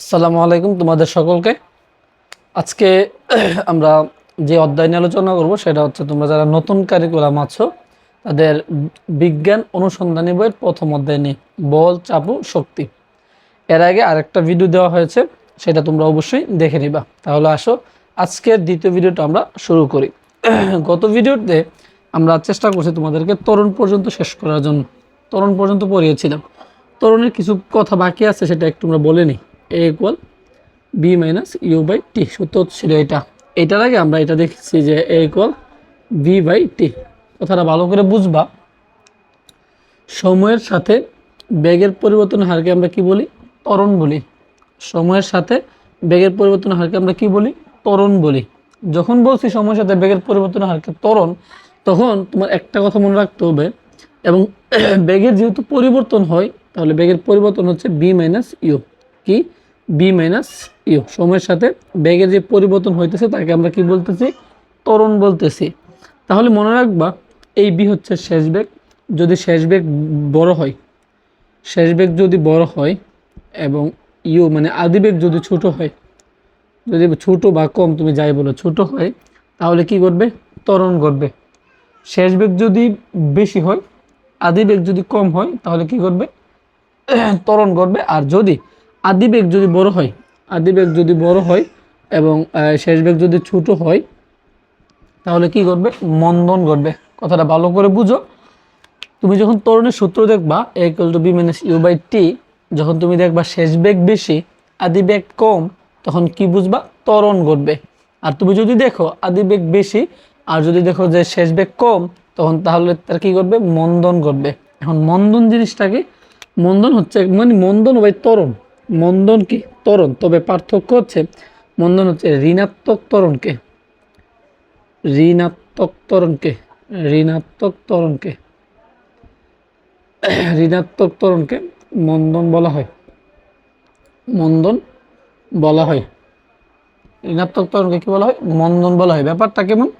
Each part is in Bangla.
আসসালামু আলাইকুম তোমাদের সকলকে। আজকে আমরা যে অধ্যায় নিয়ে আলোচনা করব সেটা হচ্ছে তোমরা যারা নতুন কারিকুলাম আছো, তাদের বিজ্ঞান অনুসন্ধানী বইয়ের প্রথম অধ্যায় নিয়ে বল, চাপু, শক্তি। এর আগে আরেকটা ভিডিও দেওয়া হয়েছে, সেটা তোমরা অবশ্যই দেখে নিবা। তাহলে আসো, আজকের দ্বিতীয় ভিডিওটা আমরা শুরু করি। গত ভিডিওতে আমরা চেষ্টা করছি তোমাদেরকে তরুণ পর্যন্ত শেষ করার জন্য। তরুণ পর্যন্ত পড়িয়েছিলাম। তরুণের কিছু কথা বাকি আছে, সেটা একটু আমরা বলে নিই। A equal B minus U by T সূত্র ছিল এটা। এটার আগে আমরা এটা দেখছি যে A equal V by T কথাটা ভালো করে বুঝবা। সময়ের সাথে বেগের পরিবর্তন হারকে আমরা কি বলি? ত্বরণ বলি। সময়ের সাথে বেগের পরিবর্তন হারকে আমরা কি বলি? ত্বরণ বলি। যখন বলছি সময়ের সাথে বেগের পরিবর্তন হারকে ত্বরণ, তখন তোমার একটা কথা মনে রাখতে হবে এবং বেগের যেহেতু পরিবর্তন হয়, তাহলে বেগের পরিবর্তন হচ্ছে বি মাইনাস ইউ কি? বি মাইনাস ইউ সময়ের সাথে বেগের যে পরিবর্তন হইতেছে তাকে আমরা কি বলতেছি? ত্বরণ বলতেছি। তাহলে মনে রাখবা, এই বি হচ্ছে শেষ বেগ। যদি শেষ বেগ বড় হয়, শেষ বেগ যদি বড় হয় এবং ইউ মানে আদি বেগ যদি ছোট হয়, যদি ছোট বা কম, তুমি যাই বলো, ছোট হয়, তাহলে কি করবে ত্বরণ করবে শেষ বেগ যদি বেশি হয়, আদি বেগ যদি কম হয়, তাহলে কি করবে ত্বরণ করবে আর যদি আদি বেগ যদি বড় হয়, আদি বেগ যদি বড় হয় এবং শেষ বেগ যদি ছোট হয়, তাহলে কি করবে মন্দন করবে কথাটা ভালো করে বুঝো। তুমি যখন ত্বরণের সূত্র দেখবা A to B minus U by T যখন তুমি দেখবা শেষ বেগ বেশি, আদি বেগ কম, তখন কি বুঝবা? ত্বরণ ঘটবে। আর তুমি যদি দেখো আদি বেগ বেশি, আর যদি দেখো যে শেষ বেগ কম, তখন তাহলে তার কি করবে মন্দন ঘটবে। এখন মন্দন জিনিসটা কি? মন্দন হচ্ছে মানে মন্দন বাই ত্বরণ। মন্দন কি? তরণ। তবে পার্থক্য হচ্ছে, মন্দন হচ্ছে ঋণাত্মক তরণকে। ঋণাত্মক তরণকে। ঋণাত্মক তরণকে। ঋণাত্মক তরণকে মন্দন বলা হয়। মন্দন বলা হয়। ঋণাত্মক তরণকে কি বলা হয়? মন্দন বলা হয়। ব্যাপারটা কেমন?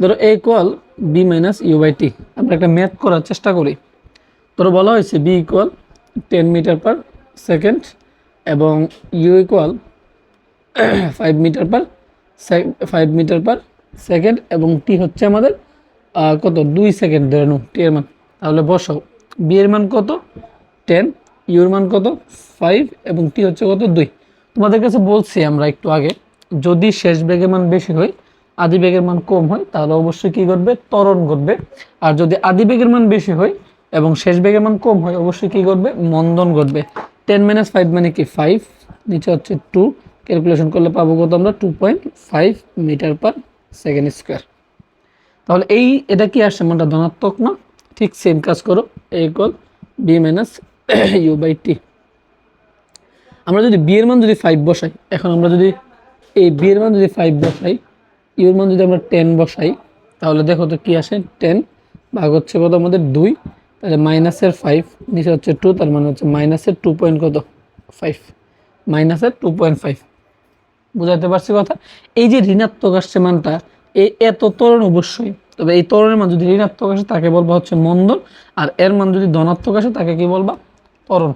ধরো A equal B minus U by T আমরা একটা ম্যাথ করার চেষ্টা করি। ধরো বলা হয়েছে B equal ten metre per second এবং U equal five metre per five metre per second এবং টি হচ্ছে আমাদের কত? দুই সেকেন্ড ধরে নো টি এর মান। তাহলে বসাও। বি এর মান কত? টেন ইউর মান কত? ফাইভ এবং টি হচ্ছে কত? দুই। তোমাদের কাছে বলছি আমরা একটু আগে, যদি শেষ বেগের মান বেশি হয়, আদি বেগের মান কম হয়, তাহলে অবশ্যই কী করবে ত্বরণ ঘটবে। আর যদি আদি বেগের মান বেশি হয় এবং শেষ বেগের মান কম হয়, অবশ্যই কী করবে মন্দন ঘটবে। টেন মাইনাস ফাইভ মানে কি ফাইভ নিচে হচ্ছে টু ক্যালকুলেশন করলে পাবো কত আমরা? Two point five metre per second square তাহলে এই, এটা কি আসছে? মানটা ধনাত্মক না? ঠিক সেম কাজ করো। A equal B minus U by T আমরা যদি বি এর মান যদি ফাইভ বসাই, এখন আমরা যদি এই বি এর মান যদি ফাইভ বসাই ইউর মান যদি আমরা টেন বসাই, তাহলে দেখো তো কি আসে? টেন ভাগ হচ্ছে কত? আমাদের দুই। তাহলে মাইনাসের ফাইভ নিচে হচ্ছে টু তার মানে হচ্ছে মাইনাসের টু পয়েন্ট কত? ফাইভ মাইনাসের টু পয়েন্ট ফাইভ বুঝাতে পারছি কথা? এই যে ঋণাত্মক আসছে মানটা এই এত তরণ অবশ্যই। তবে এই তরণের মান যদি ঋণাত্মক আসে, তাকে বলবা হচ্ছে মন্দন, আর এর মান যদি ধনাত্মক আসে, তাকে কি বলবা? তরণ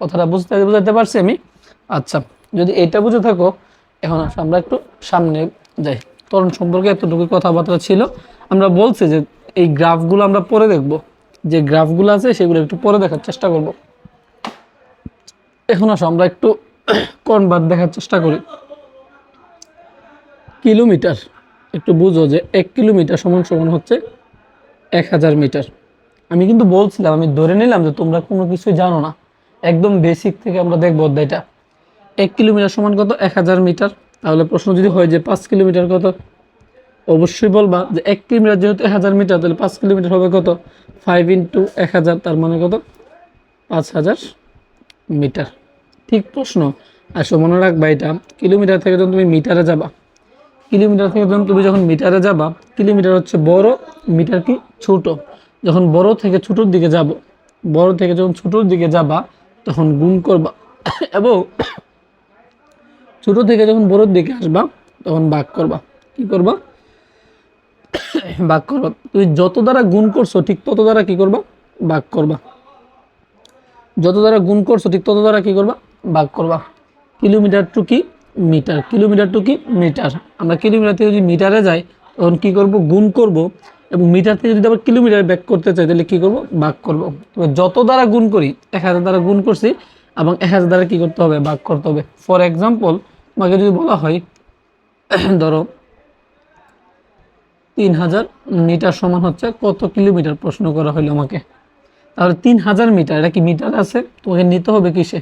কথাটা বুঝতে বুঝাতে পারছি আমি? আচ্ছা যদি এটা বুঝে থাকো, এখন আমরা একটু সামনে যাই। তরণ সম্পর্কে এতটুকু কথাবার্তা ছিল। আমরা বলছি যে এই গ্রাফগুলো আমরা পরে দেখব। যে গ্রাফগুলো আছে, সেগুলো একটু পরে দেখার চেষ্টা করব। এখন আসো, আমরা একটু কনভার্ট দেখার চেষ্টা করি। কিলোমিটার, একটু বুঝো যে এক কিলোমিটার সমান সমান হচ্ছে এক হাজার মিটার। আমি কিন্তু বলছিলাম, আমি ধরে নিলাম যে তোমরা কোনো কিছু জানো না। একদম বেসিক থেকে আমরা দেখব অধ্যায়টা। এক কিলোমিটার সমান কত? এক হাজার মিটার। তাহলে প্রশ্ন যদি হয় যে পাঁচ কিলোমিটার কত? অবশ্যই বলবা যে এক কিলোমিটার যেহেতু এক হাজার মিটার, তাহলে পাঁচ কিলোমিটার হবে কত? ফাইভ ইন্টু এক হাজার, তার মানে কত? পাঁচ হাজার মিটার। ঠিক প্রশ্ন। আসো, মনে রাখবা এটা। কিলোমিটার থেকে যখন তুমি মিটারে যাবা, কিলোমিটার থেকে যখন তুমি যখন মিটারে যাবা, কিলোমিটার হচ্ছে বড়, মিটার কি? ছোট। যখন বড় থেকে ছোটোর দিকে যাব, বড় থেকে যখন ছোটোর দিকে যাবা, তখন গুণ করবা। এবং ছোট থেকে যখন বড়োর দিকে আসবা, তখন ভাগ করবা। কি করবা? ভাগ করবা। তুমি যত দ্বারা গুণ করছ, ঠিক তত দ্বারা কি করবা? ভাগ করবা। যত দ্বারা গুণ করছ, ঠিক তত দ্বারা কি করবা? ভাগ করবা। কিলোমিটার টু কি মিটার? কিলোমিটার টু কি মিটার? আমরা কিলোমিটার থেকে যদি মিটারে যাই, তখন কি করব? গুণ করব। এবং মিটার থেকে যদি আবার কিলোমিটার ব্যাক করতে চাই, তাহলে কি করব? ভাগ করব। তবে যত দ্বারা গুণ করি, এক হাজার দ্বারা গুণ করছি, এবং এক হাজার দ্বারা কি করতে হবে? ভাগ করতে হবে। ফর এক্সাম্পল তোমাকে যদি বলা হয়, ধরো তিন হাজার মিটার সমান হচ্ছে, কত কিলোমিটার প্রশ্ন করা হলো আমাকে? তাহলে তিন হাজার মিটার, এটা কি মিটার আছে? তোমাকে নিতে হবে কিসে?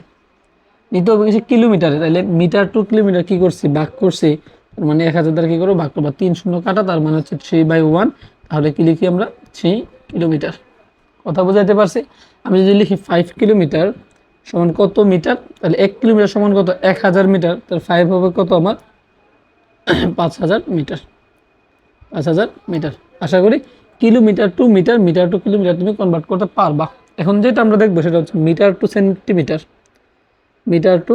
নিতে হবে কিসে কিলোমিটারে? তাহলে মিটার টু কিলোমিটার কি করছি? ভাগ করছি, তার মানে এক হাজার দ্বারা কি করব? ভাগ করব। তিন শূন্য কাটা, তার মানে হচ্ছে থ্রি বাই ওয়ান তাহলে কি লিখি আমরা? থ্রি কিলোমিটার কথা বোঝাতে পারছি? আমি যদি লিখি ফাইভ কিলোমিটার সমান কত মিটার? তাহলে এক কিলোমিটার সমান কত? এক হাজার মিটার। তাহলে ফাইভ হবে কত আমার? পাঁচ হাজার মিটার। পাঁচ হাজার মিটার। আশা করি kilometre to metre metre to kilometre তুমি কনভার্ট করতে পারবা। এখন যেটা আমরা দেখব সেটা হচ্ছে metre to centimetre, metre to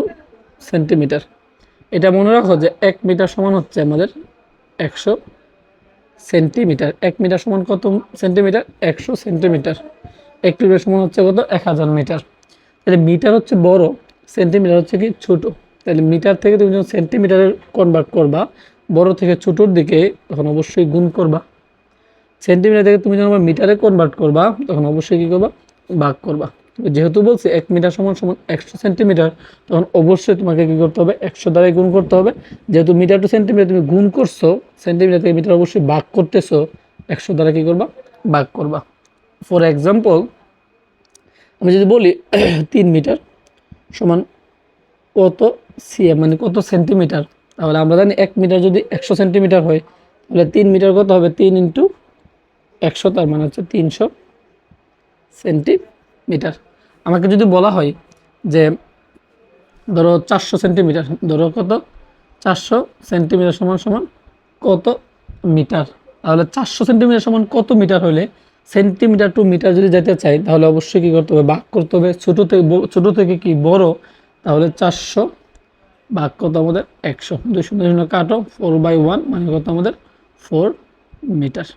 centimetre. এটা মনে রাখো যে এক মিটার সমান হচ্ছে আমাদের একশো সেন্টিমিটার। এক মিটার সমান কত সেন্টিমিটার? একশো সেন্টিমিটার। এক কিলোমিটার সমান হচ্ছে কত? এক হাজার মিটার। তাহলে মিটার হচ্ছে বড়, সেন্টিমিটার হচ্ছে কি ছোট। তাহলে মিটার থেকে তুমি যখন সেন্টিমিটারে কনভার্ট করবা বড় থেকে ছোটোর দিকে, তখন অবশ্যই গুণ করবা। সেন্টিমিটার থেকে তুমি যখন মিটারে কনভার্ট করবা, তখন অবশ্যই কী করবা? ভাগ করবা। যেহেতু বলছি, এক মিটার সমান সমান একশো সেন্টিমিটার, তখন অবশ্যই তোমাকে কী করতে হবে? একশো দ্বারাই গুণ করতে হবে। যেহেতু মিটার টু সেন্টিমিটার তুমি গুণ করছ, সেন্টিমিটার থেকে মিটার অবশ্যই ভাগ করতেছো, একশো দ্বারা কী করবা? ভাগ করবা। ফর এক্সাম্পল আমি যদি বলি, তিন মিটার সমান কত সিএম মানে কত সেন্টিমিটার? তাহলে আমরা জানি এক মিটার যদি একশো সেন্টিমিটার হয়, তাহলে তিন মিটার কত হবে? তিন ইন্টু একশো, তার মানে হচ্ছে তিনশো সেন্টিমিটার। আমাকে যদি বলা হয় যে, ধরো চারশো সেন্টিমিটার, ধরো কত? চারশো সেন্টিমিটার সমান সমান কত মিটার? তাহলে চারশো সেন্টিমিটার সমান কত মিটার হলে সেন্টিমিটার টু মিটার যদি যেতে চাই, তাহলে অবশ্যই কী করতে হবে? বাক করতে হবে। ছোটো থেকে ছোটো থেকে কি বড়? তাহলে চারশো ভাগ কত আমাদের? একশো। দুই শূন্য শূন্য কাটো ফোর বাই ওয়ান মানে কত আমাদের? ফোর মিটার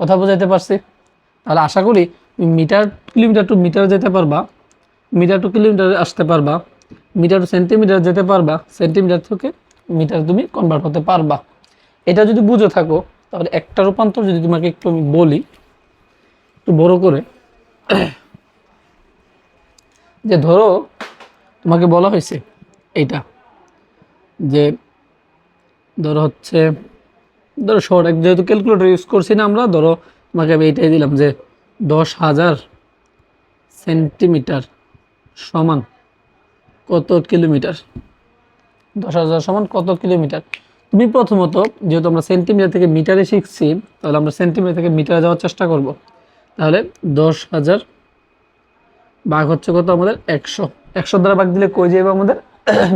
কথা বোঝাইতে পারছি? তাহলে আশা করি মিটার কিলোমিটার টু মিটার যেতে পারবা। মিটার টু কিলোমিটার আসতে পারবা। মিটার টু সেন্টিমিটার যেতে পারবা। সেন্টিমিটার থেকে মিটার তুমি কনভার্ট হতে পারবা। এটা যদি বুঝে থাকো, তাহলে একটা রূপান্তর যদি তোমাকে একটু আমি বলি, একটু বড় করে। যে ধরো, তোমাকে বলা হয়েছে এইটা, যে ধরো হচ্ছে, ধরো শর্ট যেহেতু ক্যালকুলেটর ইউজ করছি না আমরা, ধরো তোমাকে আমি এইটাই দিলাম যে দশ হাজার সেন্টিমিটার সমান কত কিলোমিটার? দশ হাজার সমান কত কিলোমিটার? তুমি প্রথমত যেহেতু আমরা সেন্টিমিটার থেকে মিটারে শিখছি, তাহলে আমরা সেন্টিমিটার থেকে মিটারে যাওয়ার চেষ্টা করব। তাহলে দশ হাজার ভাগ হচ্ছে কত আমাদের? একশো। একশো দ্বারা ভাগ দিলে কই যাবে আমাদের?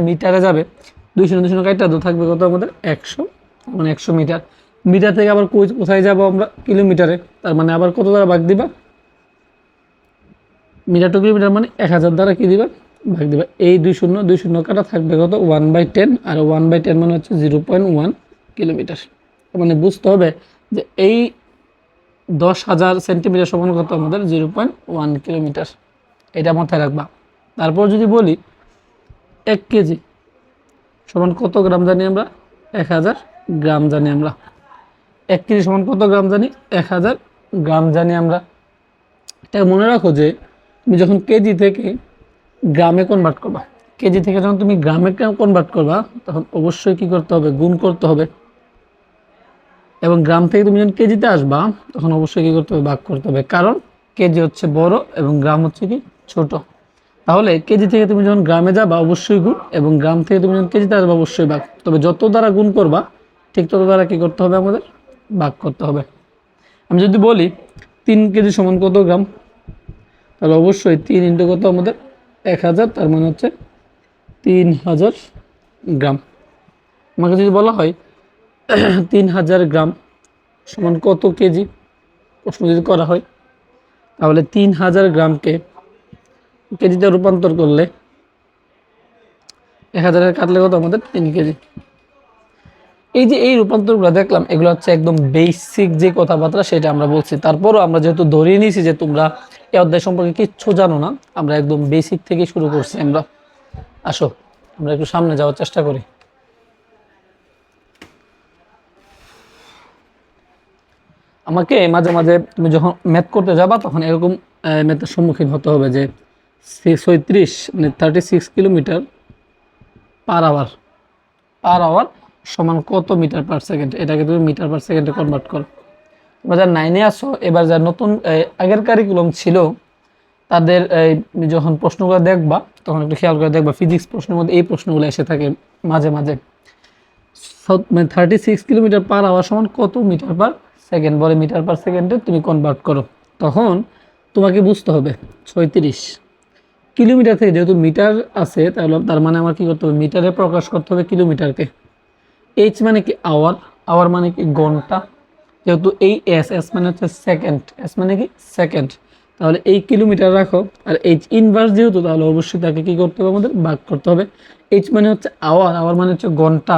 মিটারে যাবে দুই শূন্য দুই শূন্য কাইটা দু থাকবে কত আমাদের? একশো মানে একশো মিটার। মিটার থেকে আবার কোথায় যাব আমরা? কিলোমিটারে। তার মানে আবার কত দ্বারা ভাগ দিবা? মিটার টু কিলোমিটার মানে এক হাজার দ্বারা কী দিবা? ভাগ দিবা। এই দুই শূন্য দুই শূন্য কাটা থাকবে কত? ওয়ান বাই টেন, আর ওয়ান বাই টেন মানে হচ্ছে জিরো পয়েন্ট ওয়ান কিলোমিটার। মানে বুঝতে হবে যে এই দশ হাজার সেন্টিমিটার সমান কত আমাদের? Zero point one kilometre. এটা মাথায় রাখবা। তারপর যদি বলি এক কেজি সমান কত গ্রাম জানি আমরা? এক হাজার গ্রাম জানি আমরা। এক কেজি সমান কত গ্রাম জানি? এক হাজার গ্রাম জানি আমরা। এটা মনে রাখো যে, তুমি যখন কেজি থেকে গ্রামে কনভার্ট করবা, কেজি থেকে যখন তুমি গ্রামে কনভার্ট করবা, তখন অবশ্যই কি করতে হবে? গুণ করতে হবে। এবং গ্রাম থেকে তুমি যখন কেজিতে আসবা, তখন অবশ্যই কী করতে হবে? ভাগ করতে হবে। কারণ কেজি হচ্ছে বড় এবং গ্রাম হচ্ছে কি? ছোট। তাহলে কেজি থেকে তুমি যখন গ্রামে যাবা, অবশ্যই গুণ, এবং গ্রাম থেকে তুমি যখন কেজিতে আসবা, অবশ্যই ভাগ। তবে যত দ্বারা গুণ করবা, ঠিক তত দ্বারা কী করতে হবে আমাদের? ভাগ করতে হবে। আমি যদি বলি, তিন কেজি সমান কত গ্রাম? তাহলে অবশ্যই তিন ইন্টু কত আমাদের? এক হাজার, তার মানে হচ্ছে তিন হাজার গ্রাম। আমাকে যদি বলা হয়, তিন হাজার গ্রাম সমান কত কেজি? প্রশ্ন যদি করা হয়, তাহলে তিন হাজার গ্রামকে কেজিতে রূপান্তর করলে এক হাজারের কাটলে কত আমাদের তিন কেজি? এই যে এই রূপান্তরগুলো দেখলাম, এগুলো হচ্ছে একদম বেসিক যে কথাবার্তা সেটা আমরা বলছি। তারপরও আমরা যেহেতু ধরিয়ে নিয়েছি যে তোমরা এই অধ্যায় সম্পর্কে কিচ্ছু জানো না, আমরা একদম বেসিক থেকে শুরু করছি আমরা। আসো, আমরা একটু সামনে যাওয়ার চেষ্টা করি। আমাকে মাঝে মাঝে তুমি যখন ম্যাথ করতে যাবা, তখন এরকম ম্যাথের সম্মুখীন হতে হবে যে ছয়ত্রিশ মানে thirty six kilometre per hour per hour সমান কত মিটার পার সেকেন্ড এটাকে তুমি মিটার পার সেকেন্ডে কনভার্ট করো। তোমরা যারা নাইনে আসো এবার যার নতুন আগের কারিকুলাম ছিল, তাদের যখন প্রশ্নগুলো দেখবা, তখন একটু খেয়াল করে দেখবা ফিজিক্স প্রশ্নের মধ্যে এই প্রশ্নগুলো এসে থাকে মাঝে মাঝে। মানে thirty six kilometre per hour সমান কত মিটার পার সেকেন্ড বলে মিটার পার সেকেন্ডে তুমি কনভার্ট করো। তখন তোমাকে বুঝতে হবে, ছয়ত্রিশ। কিলোমিটার থেকে যেহেতু মিটার আছে, তাহলে তার মানে আমার কি করতে হবে? মিটারে প্রকাশ করতে হবে কিলোমিটারকে। এইচ মানে কি আওয়ার আওয়ার মানে কি ঘণ্টা। যেহেতু এই এস এস মানে হচ্ছে সেকেন্ড এস মানে কি সেকেন্ড তাহলে এই কিলোমিটার রাখো, আর এইচ ইনভার্স যেহেতু, তাহলে অবশ্যই তাকে কি করতে হবে আমাদের? ভাগ করতে হবে। এইচ মানে হচ্ছে আওয়ার আওয়ার মানে হচ্ছে ঘণ্টা।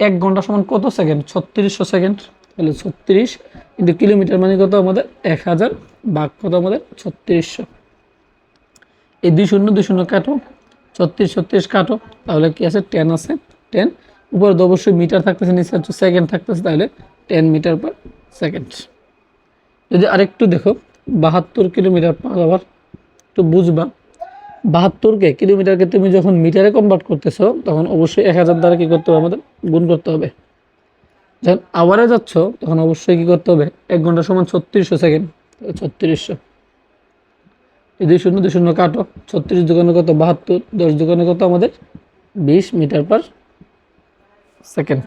এক ঘণ্টা সমান কত সেকেন্ড ছত্রিশশো সেকেন্ড তাহলে ছত্রিশ, কিন্তু কিলোমিটার মানে কত? আমাদের এক হাজার, ভাগ কত? আমাদের ছত্রিশশো। এই দুই শূন্য দুই শূন্য কাটো, ছত্রিশ ছত্রিশ কাটো, তাহলে কি আছে? টেন আছে টেন উপরে তো অবশ্যই মিটার থাকতেছে, নিচে হচ্ছে সেকেন্ড থাকতেছে, তাহলে টেন মিটার পার সেকেন্ড যদি আরেকটু দেখো, বাহাত্তর কিলোমিটার পার আওয়ার একটু বুঝবা। বাহাত্তরকে কিলোমিটারকে তুমি যখন মিটারে কনভার্ট করতেছো, তখন অবশ্যই এক হাজার দ্বারা কী করতে হবে? আমাদের গুণ করতে হবে। যখন আওয়ারে যাচ্ছ, তখন অবশ্যই কী করতে হবে? এক ঘণ্টা সমান ছত্রিশশো সেকেন্ড ছত্রিশশো। দুই শূন্য দুই শূন্য কাটো। ছত্রিশ দোকানে কত? বাহাত্তর। দশ দোকানে কত আমাদের? বিশ মিটার পার সেকেন্ড।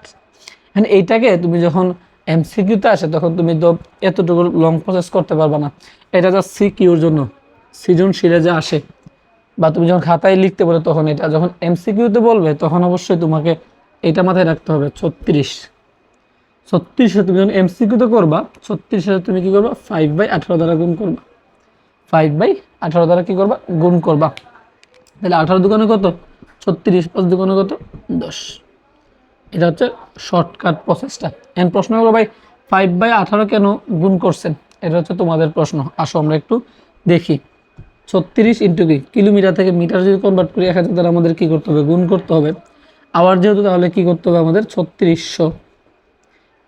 এখন এইটাকে তুমি যখন এমসিকিউতে আসে, তখন তুমি তো এতটুকু লং প্রসেস করতে পারবে না। এটা যা সিকিউর জন্য। সৃজনশীলে যা আসে, বা তুমি যখন খাতায় লিখতে বলে তখন এটা। যখন এমসিকিউতে বলবে, তখন অবশ্যই তোমাকে এটা মাথায় রাখতে হবে, ছত্রিশ। ছত্রিশে তুমি যখন এমসিকিউতে করবা, ছত্রিশে তুমি কি করবা? ফাইভ বাই আঠারো দ্বারা গুণ করবা। ফাইভ বাই আঠারো দ্বারা কি করবা? গুণ করবা। তাহলে আঠারো দোকানে কত? ছত্রিশ। পাঁচ দোকানে কত? দশ। এটা হচ্ছে শর্টকাট প্রসেসটা এন প্রশ্ন হলো ভাই ফাইভ বাই আঠারো কেন গুণ করছেন? এটা হচ্ছে তোমাদের প্রশ্ন। আসো আমরা একটু দেখি। ছত্রিশ ইন্টু কি? কিলোমিটার থেকে মিটার যদি কনভার্ট করি, এক হাজার দ্বারা আমাদের কী করতে হবে? গুণ করতে হবে। আবার যেহেতু, তাহলে কী করতে হবে আমাদের? ছত্রিশশো।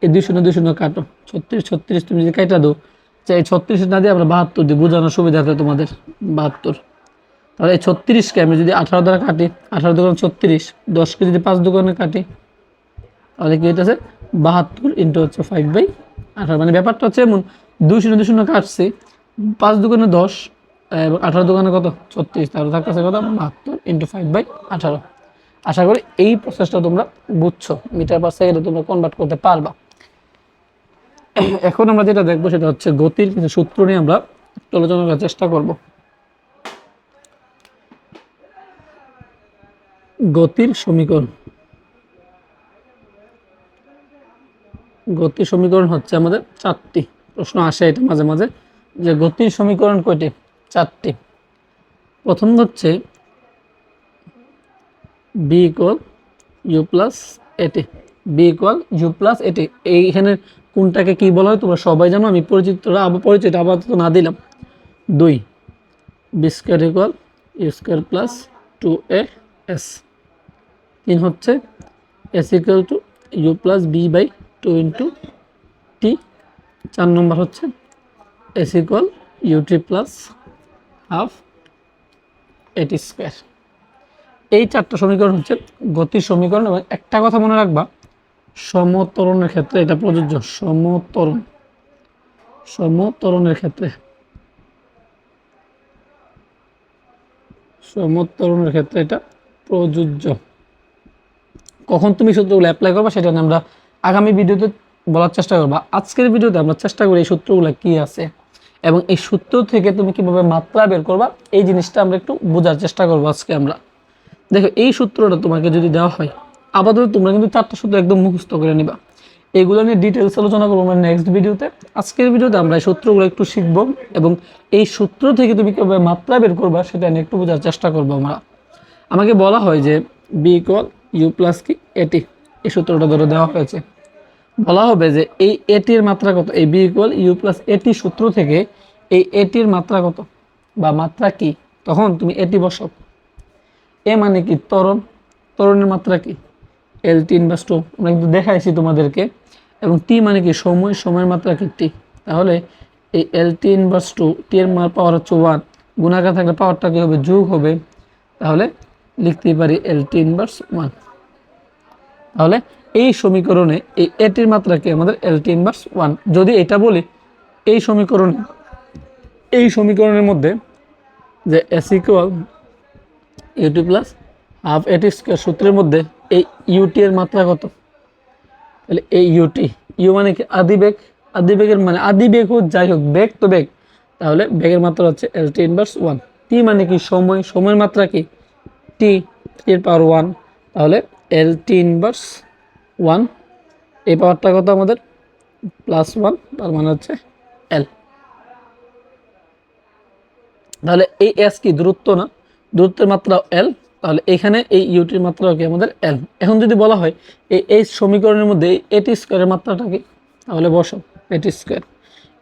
এই দুই শূন্য দুই শূন্য কাটো। ছত্রিশ ছত্রিশ, তুমি যদি কাটা দো যে এই ছত্রিশ না দিয়ে আমরা বাহাত্তর দিই, বোঝানোর সুবিধাতে তোমাদের, বাহাত্তর। তাহলে এই ছত্রিশকে আমি যদি আঠারো দ্বারা কাটি, আঠারো দোকান ছত্রিশ, দশকে যদি পাঁচ দোকানে কাটি, তাহলে কি হইতেছে? বাহাত্তর ইন্টু হচ্ছে ফাইভ বাই আঠারো। মানে ব্যাপারটা হচ্ছে এমন, দুই শূন্য দুই শূন্য কাটছি, পাঁচ দোকানে দশ এবং আঠারো দোকানে কত? ছত্রিশ। তাহলে তার কাছে কত? বাহাত্তর ইন্টু ফাইভ বাই আঠারো। আশা করি এই প্রসেসটা তোমরা বুঝছ, মিটার পার সেকেন্ডে তোমরা কনভার্ট করতে পারবা। এখন আমরা যেটা দেখব সেটা হচ্ছে গতির কিছু সূত্র নিয়ে আমরা আলোচনা করার চেষ্টা করব। গতির সমীকরণ। গতির সমীকরণ হচ্ছে আমাদের চারটি। প্রশ্ন আসে এটা মাঝে মাঝে যে গতির সমীকরণ কয়টি? চারটি। প্রথম হচ্ছে B equal U plus AT B equal U plus AT, এইখানে কোনটাকে কি বলা হয়? তোমরা সবাই জানো, আমি পরিচিত পরিচিত আপাতত না দিলাম। দুই B square equal U square plus two A S তিন হচ্ছে S equal two U plus B by two into T চার নম্বর হচ্ছে S equal UT plus half AT square এই চারটা সমীকরণ হচ্ছে গতির সমীকরণ এবং একটা কথা মনে রাখবা সমতরণের ক্ষেত্রে এটা প্রযোজ্য। সমতরণ। সমতরণের ক্ষেত্রে। সমতরণের ক্ষেত্রে এটা প্রযোজ্য। কখন তুমি সূত্রগুলো অ্যাপ্লাই করবা সেটা নিয়ে আমরা আগামী ভিডিওতে বলার চেষ্টা করব। আজকের ভিডিওতে আমরা চেষ্টা করি এই সূত্রগুলো কি আছে এবং এই সূত্র থেকে তুমি কীভাবে মাত্রা বের করবা, এই জিনিসটা আমরা একটু বোঝার চেষ্টা করব আজকে আমরা। দেখো, এই সূত্রটা তোমাকে যদি দেওয়া হয় আপাতত তোমরা কিন্তু চারটা সূত্র একদম মুখস্থ করে নিবা। এগুলো নিয়ে ডিটেলস আলোচনা করব আমরা নেক্সট ভিডিওতে আজকের ভিডিওতে আমরা এই সূত্রগুলো একটু শিখব এবং এই সূত্র থেকে তুমি কীভাবে মাত্রা বের করবা সেটা নিয়ে একটু বোঝার চেষ্টা করব আমরা। আমাকে বলা হয় যে বি ইকুয়াল ইউ প্লাস কি? এটি এই সূত্রটা ধরে দেওয়া হয়েছে। বলা হবে যে এই এটির মাত্রা কত? এই বি ইকুয়াল ইউ প্লাস এটি সূত্র থেকে এই এটির মাত্রা কত? বা মাত্রা কি? তখন তুমি এটি বসাও। এ মানে কি? তরণ তরণের মাত্রা কি? এল টি ইনভার্স টু আমরা কিন্তু দেখাইছি তোমাদেরকে। এবং টি মানে কি? সময়, সময়ের মাত্রা কি টি তাহলে এই এল টি ইনভার্স টু টি এর মার পাওয়ার হচ্ছে ওয়ান গুণাকার থাকলে পাওয়ারটা কী হবে? যোগ হবে। তাহলে লিখতেই পারি এল টি ইনভার্স ওয়ান তাহলে এই সমীকরণে এই এটির মাত্রা কি? আমাদের এল টি ইনভার্স ওয়ান যদি এটা বলি, এই সমীকরণে, এই সমীকরণের মধ্যে যে S equal UT plus half AT square সূত্রের মধ্যে এই ইউটি এর মাত্রা কত? তাহলে এই ইউটি ইউ মানে কি? আদি বেগ। আদি বেগের মানে আদি বেগ হোক, যাই হোক, বেগ তো বেগ। তাহলে বেগের মাত্রা হচ্ছে এল টি ইনভার্স ওয়ান টি মানে কি? সময়। সময়ের মাত্রা কি? টি এর পাওয়ার ওয়ান তাহলে এল টি ইনভার্স ওয়ান এই পাওয়ারটা কত আমাদের? প্লাস ওয়ান তার মানে হচ্ছে এল তাহলে এই এস কি? দূরত্ব না? দূরত্বের মাত্রা এল তাহলে এখানে এই ইউটির মাত্রা কি আমাদের এল এখন যদি বলা হয়, এই এই সমীকরণের মধ্যে এটি স্কোয়ারের মাত্রাটা কি? তাহলে বসো এটি স্কোয়ার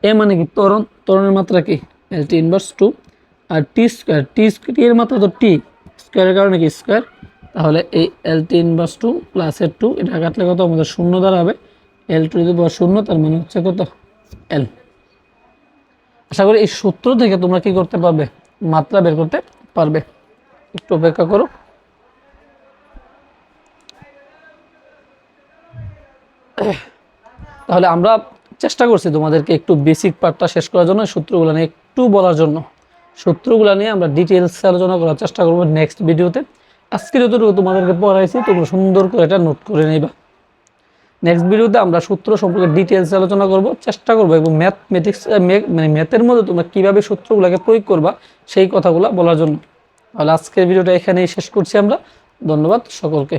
এ মানে কি? তরণ তরণের মাত্রা কি? এল টি ইনভার্স টু আর টি স্কোয়ার টি টি এর মাত্রা তো টি স্কোয়ারের কারণে কি? স্কোয়ার তাহলে এই এল টি ইনভার্স টু প্লাসের টু এটা কাটলে কত? আমাদের শূন্য দাঁড়াবে। এল টু যদি শূন্য, তার মানে হচ্ছে কত? এল আশা করি এই সূত্র থেকে তোমরা কি করতে পারবে? মাত্রা বের করতে পারবে। একটু অপেক্ষা করো। তাহলে আমরা চেষ্টা করছি তোমাদেরকে একটু বেসিক পার্টটা শেষ করার জন্য, সূত্রগুলো নিয়ে একটু বলার জন্য। সূত্রগুলো নিয়ে আমরা ডিটেলস আলোচনা করার চেষ্টা করব নেক্সট ভিডিওতে আজকে যতটুকু তোমাদেরকে পড়াইছি, তোমরা সুন্দর করে এটা নোট করে নেবা। নেক্সট ভিডিওতে আমরা সূত্র সম্পর্কে ডিটেলস আলোচনা করব, চেষ্টা করব এবং ম্যাথমেটিক্স মানে ম্যাথের মধ্যে তোমরা কীভাবে সূত্রগুলোকে প্রয়োগ করবা, সেই কথাগুলো বলার জন্য। তাহলে আজকের ভিডিওটা এখানেই শেষ করছি আমরা। ধন্যবাদ সকলকে।